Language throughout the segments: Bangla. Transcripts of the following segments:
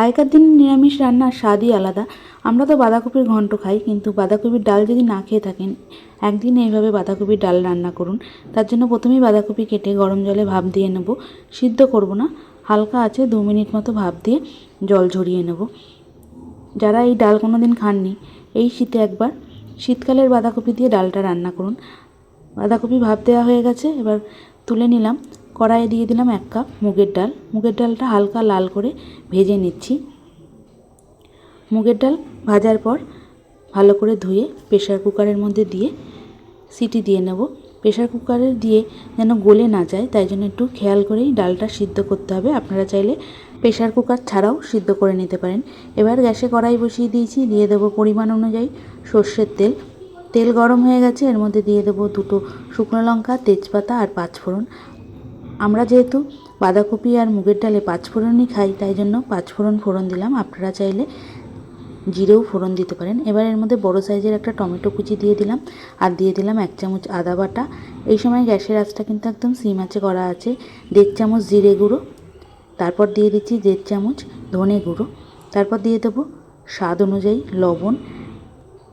আগেকার দিন নিরামিষ রান্নার স্বাদই আলাদা। আমরা তো বাঁধাকপির ঘন্ট খাই, কিন্তু বাঁধাকপির ডাল যদি না খেয়ে থাকেন, একদিন এইভাবে বাঁধাকপির ডাল রান্না করুন। তার জন্য প্রথমেই বাঁধাকপি কেটে গরম জলে ভাপ দিয়ে নেব। সিদ্ধ করব না, হালকা আছে দু মিনিট মতো ভাপ দিয়ে জল ঝরিয়ে নেব। যারা এই ডাল কোনো দিন খাননি, এই শীতে একবার শীতকালের বাঁধাকপি দিয়ে ডালটা রান্না করুন। বাঁধাকপি ভাপ দেওয়া হয়ে গেছে, এবার তুলে নিলাম। কড়াইয়ে দিয়ে দিলাম এক কাপ মুগের ডাল। মুগের ডালটা হালকা লাল করে ভেজে নিচ্ছি। মুগের ডাল ভাজার পর ভালো করে ধুয়ে প্রেশার কুকারের মধ্যে দিয়ে সিটি দিয়ে নেব। প্রেশার কুকারে দিয়ে যেন গলে না যায়, তাই জন্য একটু খেয়াল করেই ডালটা সিদ্ধ করতে হবে। আপনারা চাইলে প্রেশার কুকার ছাড়াও সিদ্ধ করে নিতে পারেন। এবার গ্যাসে কড়াই বসিয়ে দিয়েছি, দিয়ে দেবো পরিমাণ অনুযায়ী সর্ষের তেল। তেল গরম হয়ে গেছে, এর মধ্যে দিয়ে দেবো দুটো শুকনো লঙ্কা, তেজপাতা আর পাঁচফোড়ন। আমরা যেহেতু বাঁধাকপি আর মুগের ডালে পাঁচফোড়নই খাই, তাই জন্য পাঁচফোড়ন ফোড়ন দিলাম। আপনারা চাইলে জিরেও ফোড়ন দিতে পারেন। এবার এর মধ্যে বড় সাইজের একটা টমেটো কুচি দিয়ে দিলাম আর দিয়ে দিলাম এক চামচ আদা বাটা। এই সময় গ্যাসের আঁচটা কিন্তু একদম সিম আঁচে করা আছে। দেড় চামচ জিরে গুঁড়ো, তারপর দিয়ে দিচ্ছি দেড় চামচ ধনে গুঁড়ো, তারপর দিয়ে দেবো স্বাদ অনুযায়ী লবণ,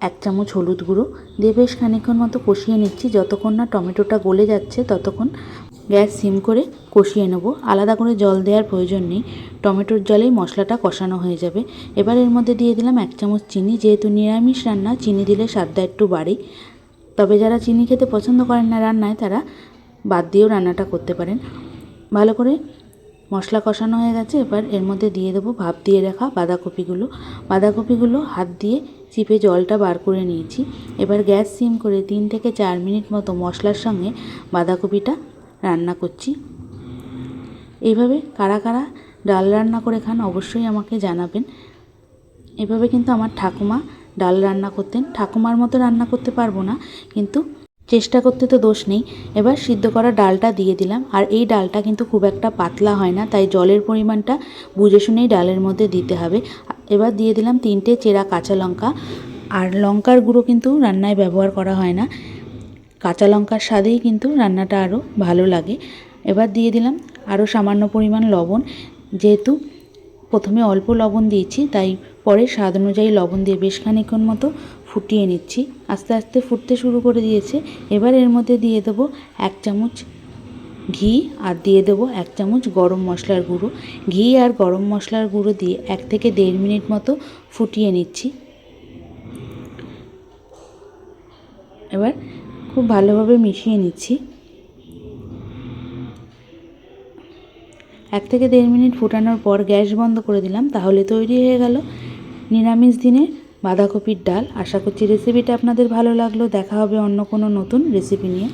এক চামচ হলুদ গুঁড়ো। দিয়ে বেশ খানিক্ষণ মতো কষিয়ে নিচ্ছি। যতক্ষণ না টমেটোটা গলে যাচ্ছে, ততক্ষণ গ্যাস সিম করে কষিয়ে নেব। আলাদা করে জল দেওয়ার প্রয়োজন নেই। টমেটোর জলেই মশলাটা কষানো হয়ে যাবে। এবার এর মধ্যে দিয়ে দিলাম এক চামচ চিনি। যেহেতু নিরামিষ রান্না, চিনি দিলে স্বাদটা একটু বাড়ে। তবে যারা চিনি খেতে পছন্দ করেন না রান্নায়, তারা বাদ দিয়েও রান্নাটা করতে পারেন। ভালো করে মশলা কষানো হয়ে গেছে। এবার এর মধ্যে দিয়ে দেবো ভাপ দিয়ে রাখা বাঁধাকপিগুলো। বাঁধাকপিগুলো হাত দিয়ে চিপে জলটা বার করে নিয়েছি। এবার গ্যাস সিম করে তিন থেকে চার মিনিট মতো মশলার সঙ্গে বাঁধাকপিটা রান্না করছি। এইভাবে কারা কারা ডাল রান্না করে খান অবশ্যই আমাকে জানাবেন। এভাবে কিন্তু আমার ঠাকুমা ডাল রান্না করতেন। ঠাকুমার মতো রান্না করতে পারব না, কিন্তু চেষ্টা করতে তো দোষ নেই। এবার সিদ্ধ করা ডালটা দিয়ে দিলাম। আর এই ডালটা কিন্তু খুব একটা পাতলা হয় না, তাই জলের পরিমাণটা বুঝে শুনেই ডালের মধ্যে দিতে হবে। এবার দিয়ে দিলাম তিনটে চেরা কাঁচা লঙ্কা। আর লঙ্কার গুঁড়ো কিন্তু রান্নায় ব্যবহার করা হয় না। কাঁচা লঙ্কার স্বাদেই কিন্তু রান্নাটা আরও ভালো লাগে। এবার দিয়ে দিলাম আরও সামান্য পরিমাণ লবণ। যেহেতু প্রথমে অল্প লবণ দিয়েছি, তাই পরে স্বাদ অনুযায়ী লবণ দিয়ে বেশ খানিক্ষণ মতো ফুটিয়ে নিচ্ছি। আস্তে আস্তে ফুটতে শুরু করে দিয়েছে। এবার এর মধ্যে দিয়ে দেবো এক চামচ ঘি আর দিয়ে দেবো এক চামচ গরম মশলার গুঁড়ো। ঘি আর গরম মশলার গুঁড়ো দিয়ে এক থেকে দেড় মিনিট মতো ফুটিয়ে নিচ্ছি। এবার খুব ভালোভাবে মিশিয়ে নিচ্ছি। এক থেকে দেড় মিনিট ফুটানোর পর গ্যাস বন্ধ করে দিলাম, তাহলে তৈরি হয়ে গেল নিরামিষ দিনে বাঁধাকপির ডাল। আশা করছি রেসিপিটা আপনাদের ভালো লাগল। দেখা হবে অন্য কোনো নতুন রেসিপি নিয়ে।